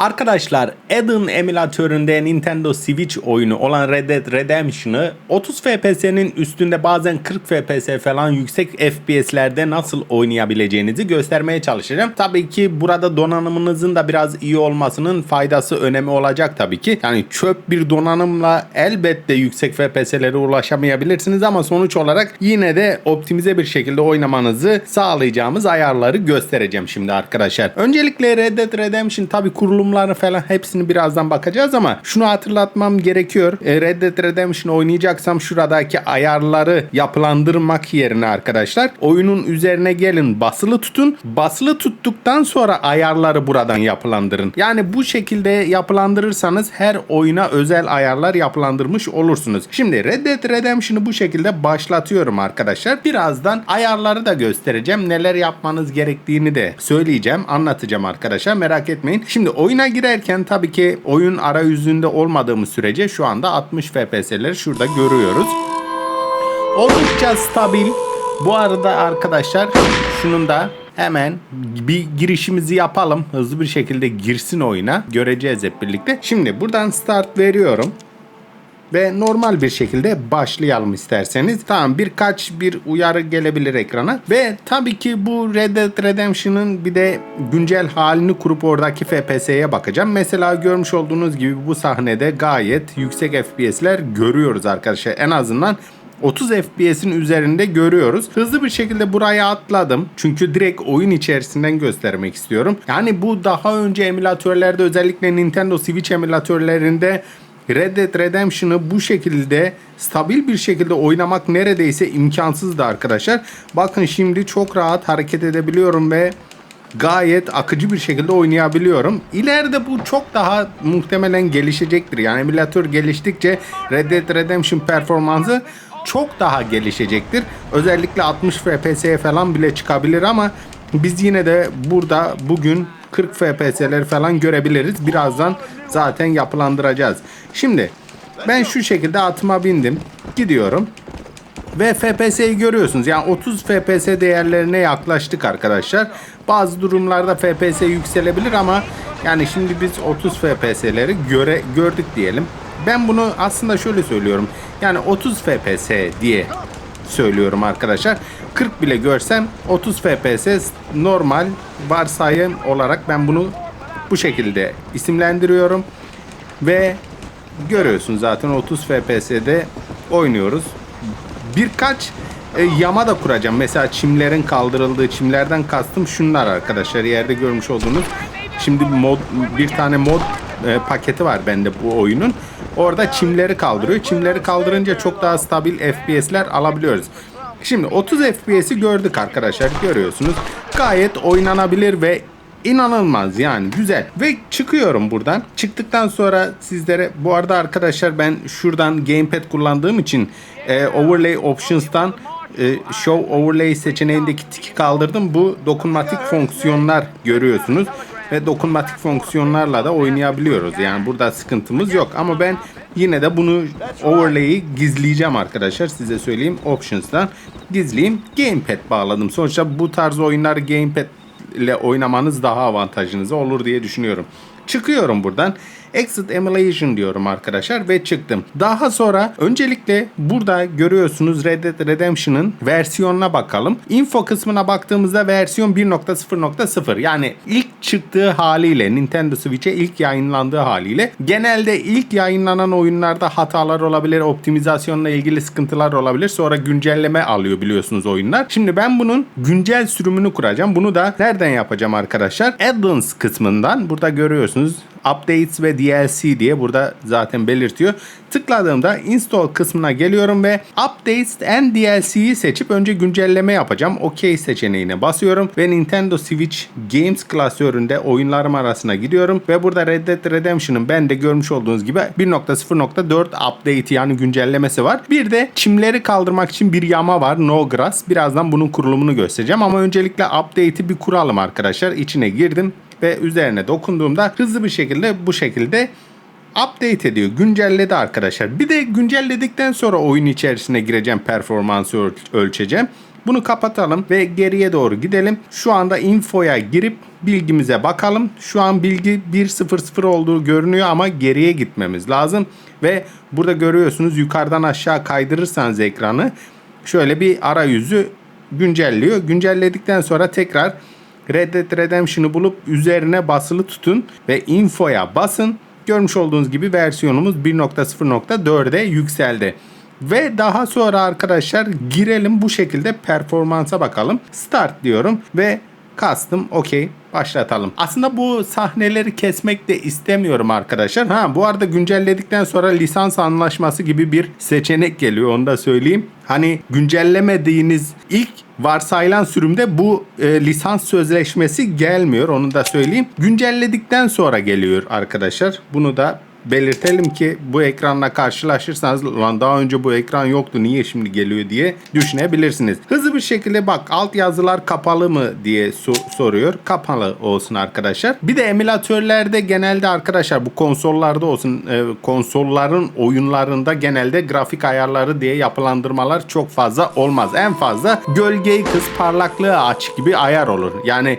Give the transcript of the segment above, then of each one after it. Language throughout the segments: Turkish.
Arkadaşlar Eden emülatöründe Nintendo Switch oyunu olan Red Dead Redemption'ı 30 FPS'nin üstünde bazen 40 FPS falan yüksek FPS'lerde nasıl oynayabileceğinizi göstermeye çalışacağım. Tabii ki burada donanımınızın da biraz iyi olmasının faydası önemi olacak tabii ki. Yani çöp bir donanımla elbette yüksek FPS'lere ulaşamayabilirsiniz ama sonuç olarak yine de optimize bir şekilde oynamanızı sağlayacağımız ayarları göstereceğim şimdi arkadaşlar. Öncelikle Red Dead Redemption tabii kurulumları falan hepsini birazdan bakacağız ama şunu hatırlatmam gerekiyor. E, Red Dead Redemption oynayacaksam şuradaki ayarları yapılandırmak yerine arkadaşlar oyunun üzerine gelin basılı tutun. Basılı tuttuktan sonra ayarları buradan yapılandırın. Yani bu şekilde yapılandırırsanız her oyuna özel ayarlar yapılandırmış olursunuz. Şimdi Red Dead Redemption'ı bu şekilde başlatıyorum arkadaşlar. Birazdan ayarları da göstereceğim. Neler yapmanız gerektiğini de söyleyeceğim, anlatacağım arkadaşlar. Merak etmeyin. Şimdi oyuna girerken tabii ki oyun arayüzünde olmadığımız sürece şu anda 60 FPS'leri şurada görüyoruz. Oldukça stabil. Bu arada arkadaşlar şunun da hemen bir girişimizi yapalım. Hızlı bir şekilde girsin oyuna. Göreceğiz hep birlikte. Şimdi buradan start veriyorum. Ve normal bir şekilde başlayalım isterseniz. Tamam birkaç bir uyarı gelebilir ekrana. Ve tabii ki bu Red Dead Redemption'ın bir de güncel halini kurup oradaki FPS'ye bakacağım. Mesela görmüş olduğunuz gibi bu sahnede gayet yüksek FPS'ler görüyoruz arkadaşlar. En azından 30 FPS'in üzerinde görüyoruz. Hızlı bir şekilde buraya atladım. Çünkü direkt oyun içerisinden göstermek istiyorum. Yani bu daha önce emülatörlerde özellikle Nintendo Switch emülatörlerinde Red Dead Redemption'ı bu şekilde stabil bir şekilde oynamak neredeyse imkansızdı arkadaşlar. Bakın şimdi çok rahat hareket edebiliyorum ve gayet akıcı bir şekilde oynayabiliyorum. İleride bu çok daha muhtemelen gelişecektir. Yani emülatör geliştikçe Red Dead Redemption performansı çok daha gelişecektir. Özellikle 60 FPS'ye falan bile çıkabilir ama biz yine de burada bugün 40 FPS'leri falan görebiliriz. Birazdan zaten yapılandıracağız. Şimdi ben şu şekilde atıma bindim. Gidiyorum. Ve FPS'yi görüyorsunuz. Yani 30 FPS değerlerine yaklaştık arkadaşlar. Bazı durumlarda FPS yükselebilir ama yani şimdi biz 30 FPS'leri göre gördük diyelim. Ben bunu aslında şöyle söylüyorum. Yani 30 FPS diye söylüyorum arkadaşlar. 40 bile görsem 30 FPS normal varsayım olarak ben bunu bu şekilde isimlendiriyorum. Ve görüyorsunuz zaten 30 FPS'de oynuyoruz. Birkaç e, yama da kuracağım. Mesela çimlerin kaldırıldığı çimlerden kastım şunlar arkadaşlar. Yerde görmüş olduğunuz. Şimdi mod bir tane mod e, paketi var bende bu oyunun. Orada çimleri kaldırıyor. Çimleri kaldırınca çok daha stabil FPS'ler alabiliyoruz. Şimdi 30 FPS'i gördük arkadaşlar. Görüyorsunuz. Gayet oynanabilir ve inanılmaz yani güzel. Ve çıkıyorum buradan. Çıktıktan sonra sizlere bu arada arkadaşlar ben şuradan gamepad kullandığım için e, overlay options'tan e, show overlay seçeneğindeki tiki kaldırdım. Bu dokunmatik fonksiyonlar görüyorsunuz ve dokunmatik fonksiyonlarla da oynayabiliyoruz. Yani burada sıkıntımız yok ama ben yine de bunu overlay'i gizleyeceğim arkadaşlar. Size söyleyeyim options'tan gizleyeyim. Gamepad bağladım. Sonuçta bu tarz oyunlar gamepad ile oynamanız daha avantajınız olur diye düşünüyorum. Çıkıyorum buradan. Exit Emulation diyorum arkadaşlar ve çıktım. Daha sonra öncelikle burada görüyorsunuz Red Dead Redemption'ın versiyonuna bakalım. Info kısmına baktığımızda versiyon 1.0.0 yani ilk çıktığı haliyle Nintendo Switch'e ilk yayınlandığı haliyle genelde ilk yayınlanan oyunlarda hatalar olabilir, optimizasyonla ilgili sıkıntılar olabilir. Sonra güncelleme alıyor biliyorsunuz oyunlar. Şimdi ben bunun güncel sürümünü kuracağım. Bunu da nereden yapacağım arkadaşlar? Add-ons kısmından burada görüyorsunuz updates ve DLC diye burada zaten belirtiyor. Tıkladığımda install kısmına geliyorum ve updates and DLC'yi seçip önce güncelleme yapacağım. OK seçeneğine basıyorum ve Nintendo Switch Games klasöründe oyunlarım arasına gidiyorum ve burada Red Dead Redemption'ın ben de görmüş olduğunuz gibi 1.0.4 update yani güncellemesi var. Bir de çimleri kaldırmak için bir yama var. No Grass. Birazdan bunun kurulumunu göstereceğim ama öncelikle update'i bir kuralım arkadaşlar. İçine girdim ve üzerine dokunduğumda hızlı bir şekilde bu şekilde update ediyor. Güncelledi arkadaşlar. Bir de güncelledikten sonra oyun içerisine gireceğim. Performansı öl- ölçeceğim. Bunu kapatalım ve geriye doğru gidelim. Şu anda infoya girip bilgimize bakalım. Şu an bilgi 1.00 olduğu görünüyor ama geriye gitmemiz lazım. Ve burada görüyorsunuz yukarıdan aşağı kaydırırsanız ekranı şöyle bir arayüzü güncelliyor. Güncelledikten sonra tekrar Red Dead Redemption'ı bulup üzerine basılı tutun ve infoya basın. Görmüş olduğunuz gibi versiyonumuz 1.0.4'e yükseldi. Ve daha sonra arkadaşlar girelim bu şekilde performansa bakalım. Start diyorum ve Custom okey başlatalım. Aslında bu sahneleri kesmek de istemiyorum arkadaşlar. Ha bu arada güncelledikten sonra lisans anlaşması gibi bir seçenek geliyor onu da söyleyeyim. Hani güncellemediğiniz ilk varsayılan sürümde bu e, lisans sözleşmesi gelmiyor onu da söyleyeyim. Güncelledikten sonra geliyor arkadaşlar. Bunu da belirtelim ki bu ekranla karşılaşırsanız lan daha önce bu ekran yoktu niye şimdi geliyor diye düşünebilirsiniz. Hızlı bir şekilde bak alt yazılar kapalı mı diye so- soruyor. Kapalı olsun arkadaşlar. Bir de emülatörlerde genelde arkadaşlar bu konsollarda olsun e, konsolların oyunlarında genelde grafik ayarları diye yapılandırmalar çok fazla olmaz. En fazla gölgeyi kız parlaklığı aç gibi ayar olur. Yani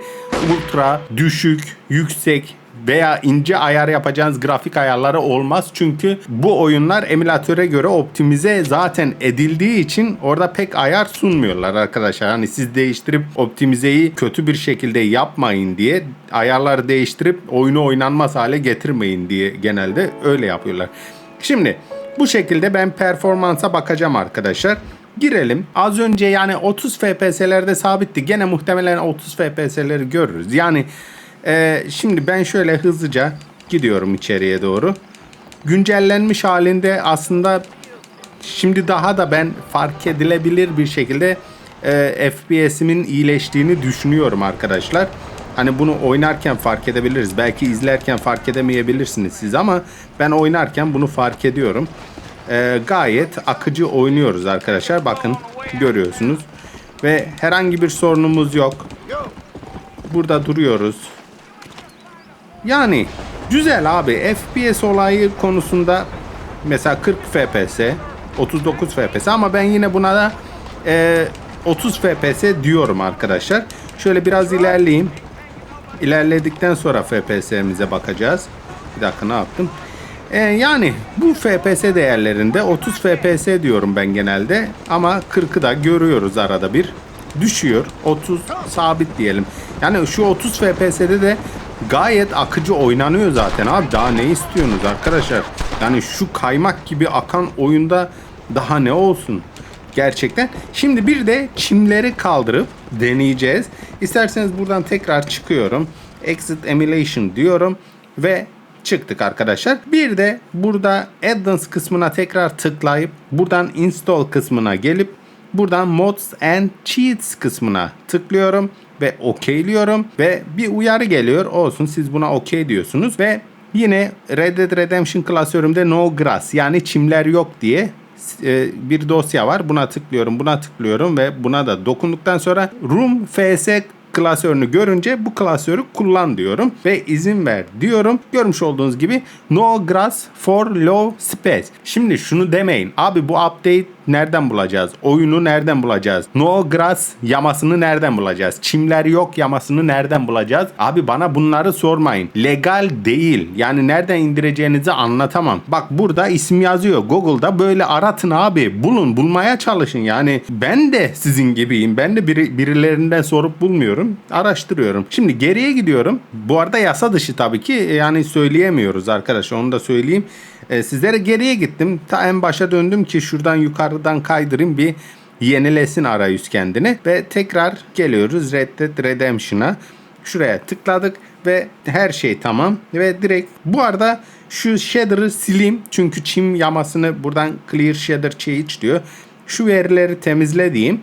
ultra, düşük, yüksek, veya ince ayar yapacağınız grafik ayarları olmaz. Çünkü bu oyunlar emülatöre göre optimize zaten edildiği için orada pek ayar sunmuyorlar arkadaşlar. Hani siz değiştirip optimizeyi kötü bir şekilde yapmayın diye ayarları değiştirip oyunu oynanmaz hale getirmeyin diye genelde öyle yapıyorlar. Şimdi bu şekilde ben performansa bakacağım arkadaşlar. Girelim. Az önce yani 30 FPS'lerde sabitti. Gene muhtemelen 30 FPS'leri görürüz. Yani ee, şimdi ben şöyle hızlıca gidiyorum içeriye doğru. Güncellenmiş halinde aslında şimdi daha da ben fark edilebilir bir şekilde e, FPS'imin iyileştiğini düşünüyorum arkadaşlar. Hani bunu oynarken fark edebiliriz. Belki izlerken fark edemeyebilirsiniz siz ama ben oynarken bunu fark ediyorum. Ee, gayet akıcı oynuyoruz arkadaşlar. Bakın görüyorsunuz. Ve herhangi bir sorunumuz yok. Burada duruyoruz. Yani güzel abi. FPS olayı konusunda mesela 40 FPS, 39 FPS ama ben yine buna da e, 30 FPS diyorum arkadaşlar. Şöyle biraz ilerleyeyim. İlerledikten sonra FPS'mize bakacağız. Bir dakika ne yaptım? E, yani bu FPS değerlerinde 30 FPS diyorum ben genelde ama 40'ı da görüyoruz arada bir. Düşüyor. 30 sabit diyelim. Yani şu 30 FPS'de de gayet akıcı oynanıyor zaten abi. Daha ne istiyorsunuz arkadaşlar? Yani şu kaymak gibi akan oyunda daha ne olsun? Gerçekten. Şimdi bir de çimleri kaldırıp deneyeceğiz. İsterseniz buradan tekrar çıkıyorum. Exit Emulation diyorum ve çıktık arkadaşlar. Bir de burada Addons kısmına tekrar tıklayıp buradan install kısmına gelip buradan Mods and Cheats kısmına tıklıyorum ve okeyliyorum ve bir uyarı geliyor. Olsun siz buna okey diyorsunuz ve yine Red Dead Redemption klasörümde no grass yani çimler yok diye e, bir dosya var. Buna tıklıyorum, buna tıklıyorum ve buna da dokunduktan sonra Room FS klasörünü görünce bu klasörü kullan diyorum ve izin ver diyorum. Görmüş olduğunuz gibi no grass for low space. Şimdi şunu demeyin. Abi bu update nereden bulacağız? Oyunu nereden bulacağız? No grass yamasını nereden bulacağız? Çimler yok yamasını nereden bulacağız? Abi bana bunları sormayın. Legal değil. Yani nereden indireceğinizi anlatamam. Bak burada isim yazıyor. Google'da böyle aratın abi. Bulun. Bulmaya çalışın. Yani ben de sizin gibiyim. Ben de biri, birilerinden sorup bulmuyorum. Araştırıyorum. Şimdi geriye gidiyorum. Bu arada yasa dışı tabii ki. Yani söyleyemiyoruz arkadaşlar. Onu da söyleyeyim. Ee, sizlere geriye gittim. Ta en başa döndüm ki şuradan yukarıdan kaydırayım bir yenilesin arayüz kendini. Ve tekrar geliyoruz Red Dead Redemption'a. Şuraya tıkladık ve her şey tamam. Ve direkt bu arada şu shader'ı sileyim. Çünkü çim yamasını buradan clear shader change diyor. Şu verileri temizle diyeyim.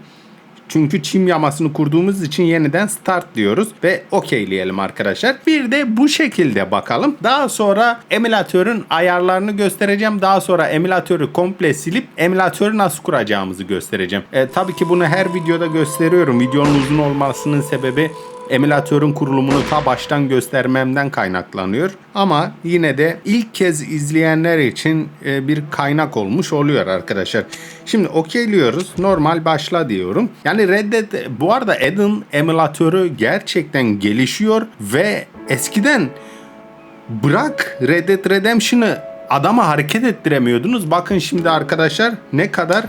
Çünkü çim yamasını kurduğumuz için yeniden start diyoruz ve okeyleyelim arkadaşlar. Bir de bu şekilde bakalım. Daha sonra emülatörün ayarlarını göstereceğim. Daha sonra emülatörü komple silip emülatörü nasıl kuracağımızı göstereceğim. E, tabii ki bunu her videoda gösteriyorum. Videonun uzun olmasının sebebi emülatörün kurulumunu ta baştan göstermemden kaynaklanıyor. Ama yine de ilk kez izleyenler için e, bir kaynak olmuş oluyor arkadaşlar. Şimdi okeyliyoruz. Normal başla diyorum. Yani Red Dead bu arada Eden emülatörü gerçekten gelişiyor ve eskiden bırak Red Dead Redemption'ı adama hareket ettiremiyordunuz. Bakın şimdi arkadaşlar ne kadar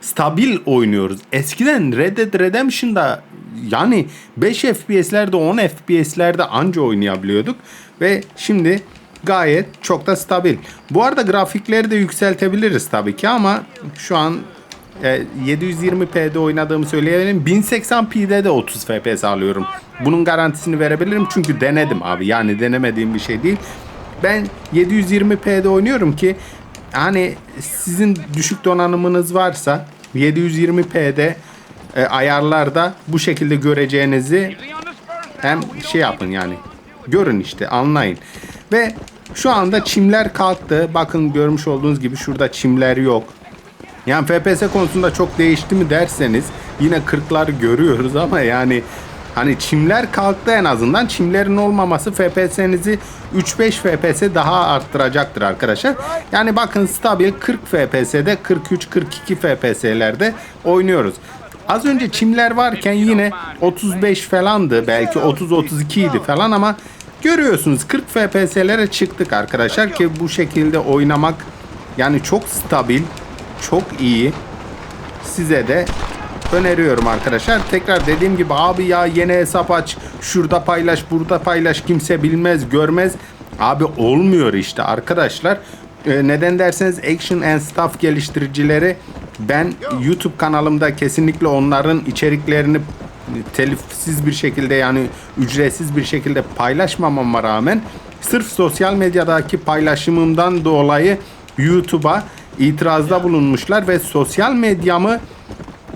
stabil oynuyoruz. Eskiden Red Dead Redemption'da yani 5 FPS'lerde 10 FPS'lerde anca oynayabiliyorduk ve şimdi gayet çok da stabil. Bu arada grafikleri de yükseltebiliriz tabii ki ama şu an e, 720p'de oynadığımı söyleyelim. 1080p'de de 30 FPS alıyorum. Bunun garantisini verebilirim çünkü denedim abi. Yani denemediğim bir şey değil. Ben 720p'de oynuyorum ki hani sizin düşük donanımınız varsa 720p'de e, ayarlarda bu şekilde göreceğinizi hem şey yapın yani görün işte anlayın. Ve şu anda çimler kalktı. Bakın görmüş olduğunuz gibi şurada çimler yok. Yani FPS konusunda çok değişti mi derseniz yine 40'lar görüyoruz ama yani hani çimler kalktı en azından. Çimlerin olmaması FPS'nizi 3-5 FPS daha arttıracaktır arkadaşlar. Yani bakın stabil 40 FPS'de 43-42 FPS'lerde oynuyoruz. Az önce çimler varken yine 35 falandı belki 30-32 idi falan ama görüyorsunuz 40 FPS'lere çıktık arkadaşlar ki bu şekilde oynamak yani çok stabil çok iyi. Size de öneriyorum arkadaşlar. Tekrar dediğim gibi abi ya yeni hesap aç. Şurada paylaş, burada paylaş. Kimse bilmez, görmez. Abi olmuyor işte arkadaşlar. Ee, neden derseniz Action and Stuff geliştiricileri ben YouTube kanalımda kesinlikle onların içeriklerini telifsiz bir şekilde yani ücretsiz bir şekilde paylaşmamama rağmen sırf sosyal medyadaki paylaşımımdan dolayı YouTube'a itirazda bulunmuşlar ve sosyal medyamı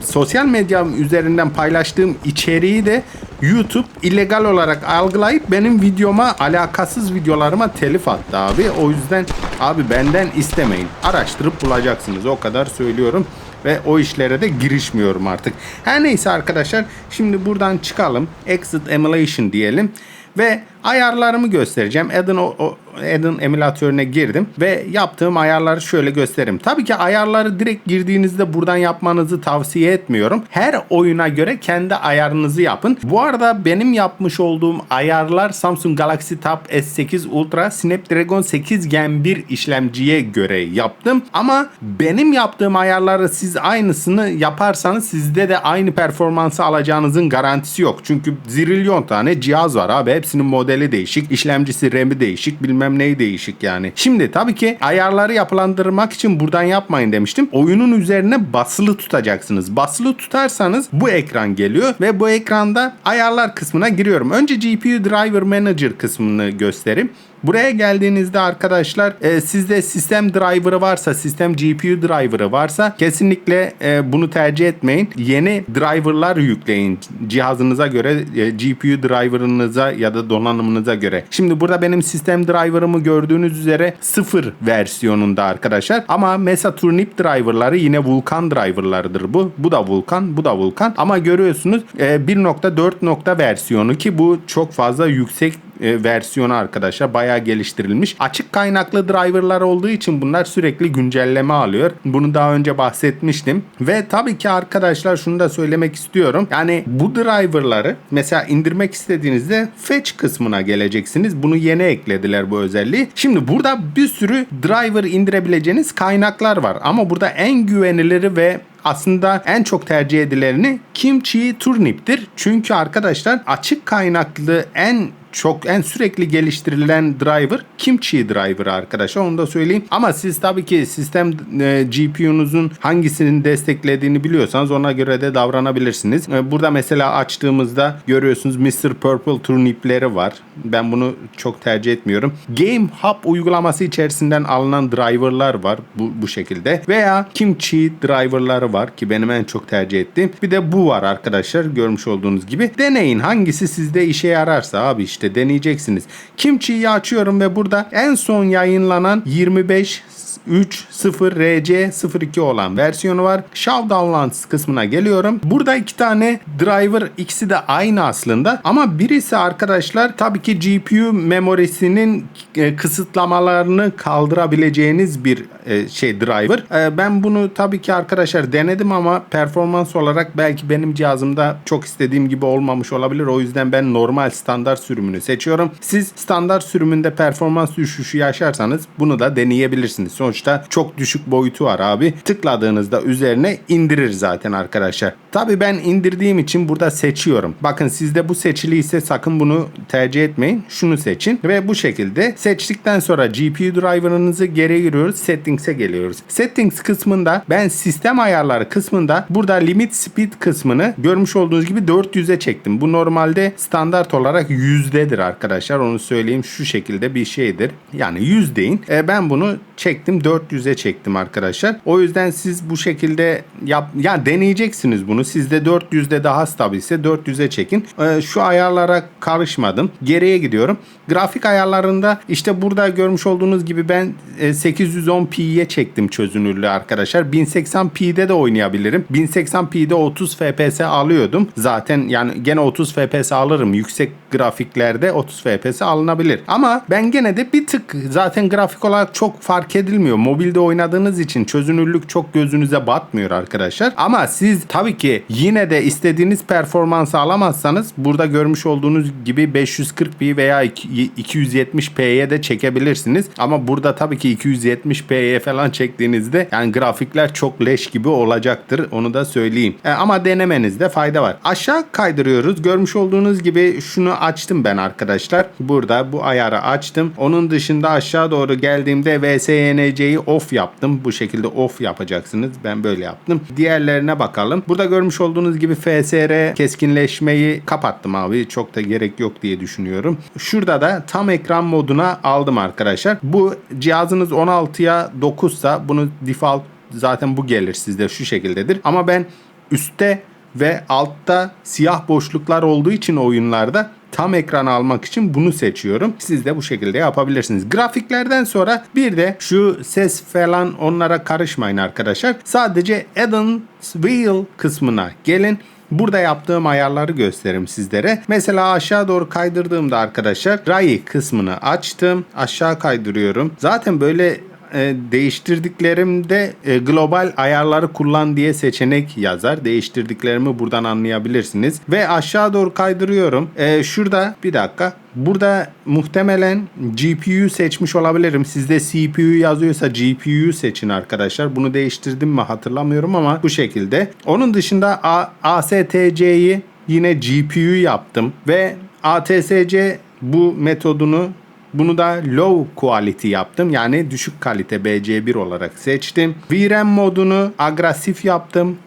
sosyal medyam üzerinden paylaştığım içeriği de YouTube illegal olarak algılayıp benim videoma alakasız videolarıma telif attı abi. O yüzden abi benden istemeyin. Araştırıp bulacaksınız. O kadar söylüyorum ve o işlere de girişmiyorum artık. Her neyse arkadaşlar şimdi buradan çıkalım. Exit Emulation diyelim ve ayarlarımı göstereceğim. O, Eden emülatörüne girdim ve yaptığım ayarları şöyle göstereyim. Tabii ki ayarları direkt girdiğinizde buradan yapmanızı tavsiye etmiyorum. Her oyuna göre kendi ayarınızı yapın. Bu arada benim yapmış olduğum ayarlar Samsung Galaxy Tab S8 Ultra Snapdragon 8 Gen 1 işlemciye göre yaptım. Ama benim yaptığım ayarları siz aynısını yaparsanız sizde de aynı performansı alacağınızın garantisi yok. Çünkü zirilyon tane cihaz var abi. Hepsinin modeli değişik, işlemcisi, RAM'i değişik, bilmem neyi değişik yani. Şimdi tabii ki ayarları yapılandırmak için buradan yapmayın demiştim. Oyunun üzerine basılı tutacaksınız. Basılı tutarsanız bu ekran geliyor ve bu ekranda ayarlar kısmına giriyorum. Önce GPU Driver Manager kısmını göstereyim. Buraya geldiğinizde arkadaşlar e, sizde sistem driver'ı varsa, sistem GPU driver'ı varsa kesinlikle e, bunu tercih etmeyin. Yeni driver'lar yükleyin cihazınıza göre, e, GPU driver'ınıza ya da donanımınıza göre. Şimdi burada benim sistem driver'ımı gördüğünüz üzere sıfır versiyonunda arkadaşlar. Ama Mesa Turnip driver'ları yine Vulkan driver'larıdır bu. Bu da Vulkan, bu da Vulkan. Ama görüyorsunuz e, 1.4 nokta versiyonu ki bu çok fazla yüksek e, versiyonu arkadaşlar bayağı geliştirilmiş. Açık kaynaklı driverlar olduğu için bunlar sürekli güncelleme alıyor. Bunu daha önce bahsetmiştim. Ve tabii ki arkadaşlar şunu da söylemek istiyorum. Yani bu driverları mesela indirmek istediğinizde fetch kısmına geleceksiniz. Bunu yeni eklediler bu özelliği. Şimdi burada bir sürü driver indirebileceğiniz kaynaklar var. Ama burada en güveniliri ve aslında en çok tercih edileni Kimchi Turnip'tir. Çünkü arkadaşlar açık kaynaklı en çok en sürekli geliştirilen driver Kimchi driver arkadaşlar onu da söyleyeyim. Ama siz tabii ki sistem e, GPU'nuzun hangisinin desteklediğini biliyorsanız ona göre de davranabilirsiniz. E, burada mesela açtığımızda görüyorsunuz Mr. Purple turnipleri var. Ben bunu çok tercih etmiyorum. Game Hub uygulaması içerisinden alınan driverlar var bu, bu şekilde. Veya Kimchi driverları var ki benim en çok tercih ettiğim. Bir de bu var arkadaşlar görmüş olduğunuz gibi. Deneyin hangisi sizde işe yararsa abi işte deneyeceksiniz. Kimchi'yi açıyorum ve burada en son yayınlanan 25 3.0RC02 olan versiyonu var. Showdownlands kısmına geliyorum. Burada iki tane driver ikisi de aynı aslında ama birisi arkadaşlar tabii ki GPU memorisinin e, kısıtlamalarını kaldırabileceğiniz bir e, şey driver. E, ben bunu tabii ki arkadaşlar denedim ama performans olarak belki benim cihazımda çok istediğim gibi olmamış olabilir. O yüzden ben normal standart sürümünü seçiyorum. Siz standart sürümünde performans düşüşü yaşarsanız bunu da deneyebilirsiniz. Sonuçta çok düşük boyutu var abi. Tıkladığınızda üzerine indirir zaten arkadaşlar. Tabii ben indirdiğim için burada seçiyorum. Bakın sizde bu seçiliyse sakın bunu tercih etmeyin. Şunu seçin ve bu şekilde seçtikten sonra GPU driver'ınızı geri giriyoruz. Settings'e geliyoruz. Settings kısmında ben sistem ayarları kısmında burada limit speed kısmını görmüş olduğunuz gibi 400'e çektim. Bu normalde standart olarak yüzdedir arkadaşlar. Onu söyleyeyim şu şekilde bir şeydir. Yani yüz deyin. E, ben bunu çektim 400'e çektim arkadaşlar. O yüzden siz bu şekilde yap ya deneyeceksiniz bunu. Sizde 400'de daha stabilse 400'e çekin. E, şu ayarlara karışmadım. Geriye gidiyorum. Grafik ayarlarında işte burada görmüş olduğunuz gibi ben e, 810p'ye çektim çözünürlüğü arkadaşlar. 1080p'de de oynayabilirim. 1080p'de 30 fps alıyordum. Zaten yani gene 30 fps alırım. Yüksek grafiklerde 30 fps alınabilir. Ama ben gene de bir tık zaten grafik olarak çok fark edilmiyor. Mobilde oynadığınız için çözünürlük çok gözünüze batmıyor arkadaşlar. Ama siz tabii ki yine de istediğiniz performansı alamazsanız burada görmüş olduğunuz gibi 540p veya 270p'ye de çekebilirsiniz. Ama burada tabii ki 270p'ye falan çektiğinizde yani grafikler çok leş gibi olacaktır. Onu da söyleyeyim. E, ama denemenizde fayda var. Aşağı kaydırıyoruz. Görmüş olduğunuz gibi şunu açtım ben arkadaşlar. Burada bu ayarı açtım. Onun dışında aşağı doğru geldiğimde VSYNC'yi off yaptım. Bu şekilde off yapacaksınız. Ben böyle yaptım. Diğerlerine bakalım. Burada görmüş olduğunuz gibi FSR keskinleşmeyi kapattım abi. Çok da gerek yok diye düşünüyorum. Şurada da tam ekran moduna aldım arkadaşlar. Bu cihazınız 16'ya 9 sa bunu default zaten bu gelir sizde şu şekildedir. Ama ben üstte ve altta siyah boşluklar olduğu için oyunlarda tam ekran almak için bunu seçiyorum. Siz de bu şekilde yapabilirsiniz. Grafiklerden sonra bir de şu ses falan onlara karışmayın arkadaşlar. Sadece Addons Wheel kısmına gelin. Burada yaptığım ayarları göstereyim sizlere. Mesela aşağı doğru kaydırdığımda arkadaşlar RAI kısmını açtım. Aşağı kaydırıyorum. Zaten böyle e, değiştirdiklerimde e, global ayarları kullan diye seçenek yazar. Değiştirdiklerimi buradan anlayabilirsiniz. Ve aşağı doğru kaydırıyorum. E, şurada bir dakika. Burada muhtemelen GPU seçmiş olabilirim. Sizde CPU yazıyorsa GPU seçin arkadaşlar. Bunu değiştirdim mi hatırlamıyorum ama bu şekilde. Onun dışında ASTC'yi yine GPU yaptım ve ATSC bu metodunu bunu da low quality yaptım. Yani düşük kalite BC1 olarak seçtim. VRAM modunu agresif yaptım.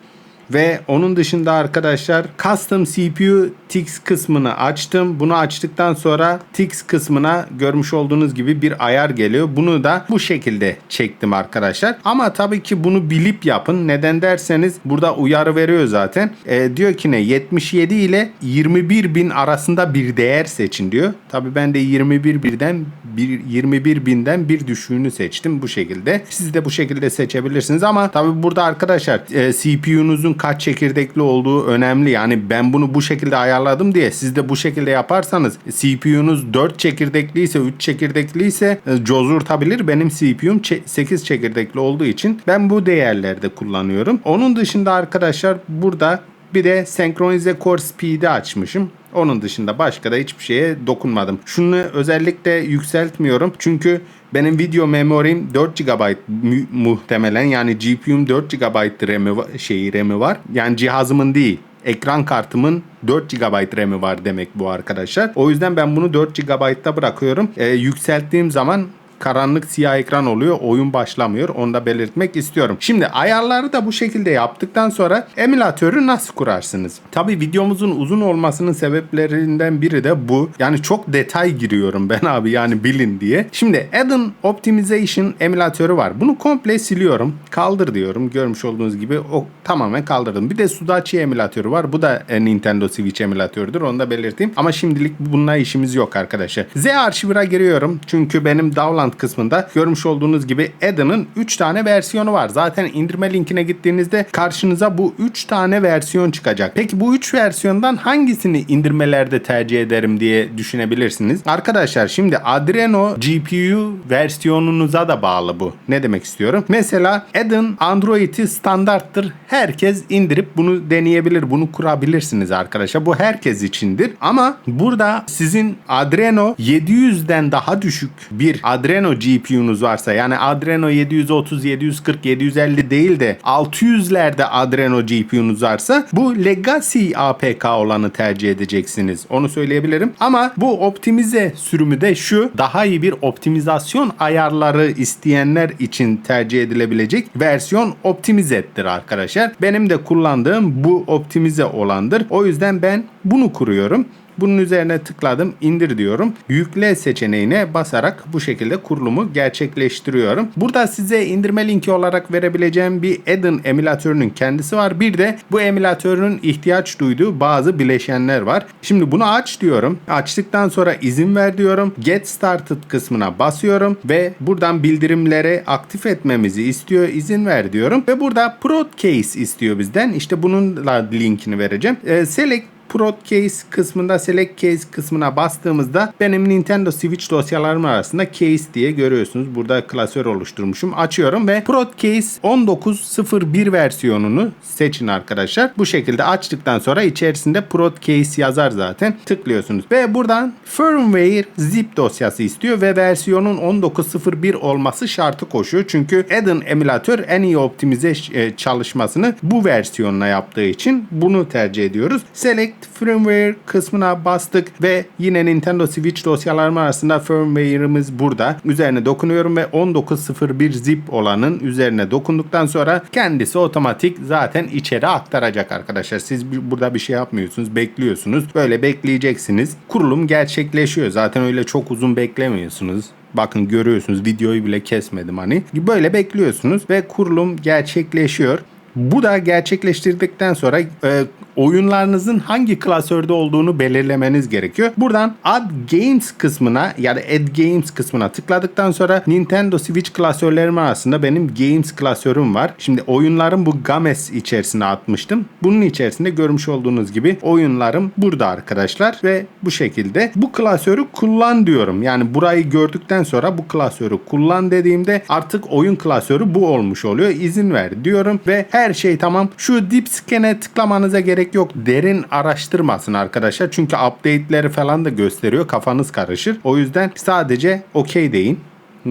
Ve onun dışında arkadaşlar custom CPU TIX kısmını açtım. Bunu açtıktan sonra TIX kısmına görmüş olduğunuz gibi bir ayar geliyor. Bunu da bu şekilde çektim arkadaşlar. Ama tabii ki bunu bilip yapın. Neden derseniz burada uyarı veriyor zaten. E, diyor ki ne 77 ile 21 bin arasında bir değer seçin diyor. Tabii ben de 21 birden bir 21 binden bir düşüğünü seçtim bu şekilde. Siz de bu şekilde seçebilirsiniz ama tabii burada arkadaşlar e, CPU'nuzun kaç çekirdekli olduğu önemli. Yani ben bunu bu şekilde ayarladım diye siz de bu şekilde yaparsanız CPU'nuz 4 çekirdekliyse 3 çekirdekliyse e, cozurtabilir. Benim CPU'm 8 çekirdekli olduğu için ben bu değerlerde kullanıyorum. Onun dışında arkadaşlar burada bir de senkronize core speed'i açmışım. Onun dışında başka da hiçbir şeye dokunmadım. Şunu özellikle yükseltmiyorum. Çünkü benim video memorim 4 GB mu- muhtemelen yani GPU'm 4 GB RAM'i şeyi RAM'i var. Yani cihazımın değil ekran kartımın 4 GB RAM'i var demek bu arkadaşlar. O yüzden ben bunu 4 GB'da bırakıyorum. Ee, yükselttiğim zaman karanlık siyah ekran oluyor. Oyun başlamıyor. Onu da belirtmek istiyorum. Şimdi ayarları da bu şekilde yaptıktan sonra emülatörü nasıl kurarsınız? Tabi videomuzun uzun olmasının sebeplerinden biri de bu. Yani çok detay giriyorum ben abi yani bilin diye. Şimdi Add-on Optimization emülatörü var. Bunu komple siliyorum. Kaldır diyorum. Görmüş olduğunuz gibi o tamamen kaldırdım. Bir de Sudachi emülatörü var. Bu da e, Nintendo Switch emülatörüdür. Onu da belirteyim. Ama şimdilik bununla işimiz yok arkadaşlar. Z arşivine giriyorum. Çünkü benim download kısmında görmüş olduğunuz gibi Add-on'ın 3 tane versiyonu var. Zaten indirme linkine gittiğinizde karşınıza bu 3 tane versiyon çıkacak. Peki bu 3 versiyondan hangisini indirmelerde tercih ederim diye düşünebilirsiniz. Arkadaşlar şimdi Adreno GPU versiyonunuza da bağlı bu. Ne demek istiyorum? Mesela Add-on Android'i standarttır. Herkes indirip bunu deneyebilir. Bunu kurabilirsiniz arkadaşlar. Bu herkes içindir. Ama burada sizin Adreno 700'den daha düşük bir Adreno GPU'nuz varsa yani Adreno 730, 740, 750 değil de 600'lerde Adreno GPU'nuz varsa bu Legacy APK olanı tercih edeceksiniz. Onu söyleyebilirim. Ama bu optimize sürümü de şu daha iyi bir optimizasyon ayarları isteyenler için tercih edilebilecek versiyon optimizettir arkadaşlar. Benim de kullandığım bu optimize olandır. O yüzden ben bunu kuruyorum. Bunun üzerine tıkladım, indir diyorum. Yükle seçeneğine basarak bu şekilde kurulumu gerçekleştiriyorum. Burada size indirme linki olarak verebileceğim bir Add-on emülatörünün kendisi var. Bir de bu emülatörün ihtiyaç duyduğu bazı bileşenler var. Şimdi bunu aç diyorum. Açtıktan sonra izin ver diyorum. Get Started kısmına basıyorum ve buradan bildirimleri aktif etmemizi istiyor. İzin ver diyorum. Ve burada Prod Case istiyor bizden. İşte bunun linkini vereceğim. Ee, select Prod Case kısmında Select Case kısmına bastığımızda benim Nintendo Switch dosyalarım arasında Case diye görüyorsunuz. Burada klasör oluşturmuşum. Açıyorum ve Prod Case 19.01 versiyonunu seçin arkadaşlar. Bu şekilde açtıktan sonra içerisinde Prod Case yazar zaten. Tıklıyorsunuz ve buradan firmware zip dosyası istiyor ve versiyonun 19.01 olması şartı koşuyor. Çünkü Add-on emülatör en iyi optimize e, çalışmasını bu versiyonla yaptığı için bunu tercih ediyoruz. Select firmware kısmına bastık ve yine Nintendo Switch dosyalarım arasında firmware'ımız burada. Üzerine dokunuyorum ve 19.01 zip olanın üzerine dokunduktan sonra kendisi otomatik zaten içeri aktaracak arkadaşlar. Siz burada bir şey yapmıyorsunuz, bekliyorsunuz. Böyle bekleyeceksiniz. Kurulum gerçekleşiyor. Zaten öyle çok uzun beklemiyorsunuz. Bakın görüyorsunuz videoyu bile kesmedim hani. Böyle bekliyorsunuz ve kurulum gerçekleşiyor. Bu da gerçekleştirdikten sonra e, oyunlarınızın hangi klasörde olduğunu belirlemeniz gerekiyor. Buradan Add Games kısmına ya da Add Games kısmına tıkladıktan sonra Nintendo Switch klasörlerim arasında benim Games klasörüm var. Şimdi oyunlarım bu Games içerisine atmıştım. Bunun içerisinde görmüş olduğunuz gibi oyunlarım burada arkadaşlar ve bu şekilde bu klasörü kullan diyorum. Yani burayı gördükten sonra bu klasörü kullan dediğimde artık oyun klasörü bu olmuş oluyor. İzin ver diyorum ve her şey tamam. Şu dip scan'e tıklamanıza gerek yok. Derin araştırmasın arkadaşlar. Çünkü update'leri falan da gösteriyor. Kafanız karışır. O yüzden sadece okey deyin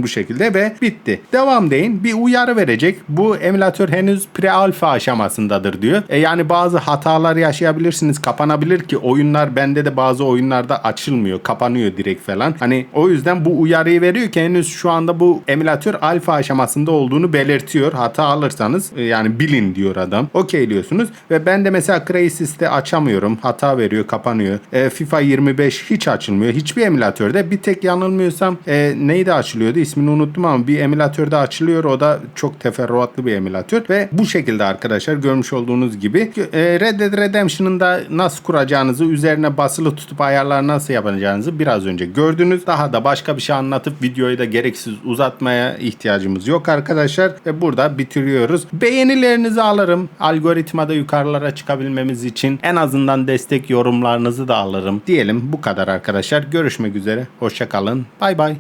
bu şekilde ve bitti. Devam deyin. Bir uyarı verecek. Bu emülatör henüz pre-alfa aşamasındadır diyor. E yani bazı hatalar yaşayabilirsiniz. Kapanabilir ki oyunlar bende de bazı oyunlarda açılmıyor. Kapanıyor direkt falan. Hani o yüzden bu uyarıyı veriyor ki henüz şu anda bu emülatör alfa aşamasında olduğunu belirtiyor. Hata alırsanız e, yani bilin diyor adam. Okey diyorsunuz ve ben de mesela Crysis'te açamıyorum. Hata veriyor, kapanıyor. E, FIFA 25 hiç açılmıyor. Hiçbir emülatörde bir tek yanılmıyorsam e, neydi açılıyordu? İsmini unuttum ama bir emülatörde açılıyor. O da çok teferruatlı bir emülatör ve bu şekilde arkadaşlar görmüş olduğunuz gibi e, Red Dead Redemption'ın da nasıl kuracağınızı üzerine basılı tutup ayarlar nasıl yapacağınızı biraz önce gördünüz. Daha da başka bir şey anlatıp videoyu da gereksiz uzatmaya ihtiyacımız yok arkadaşlar ve burada bitiriyoruz. Beğenilerinizi alırım. Algoritmada yukarılara çıkabilmemiz için en azından destek yorumlarınızı da alırım. Diyelim bu kadar arkadaşlar. Görüşmek üzere. Hoşçakalın. Bay bay.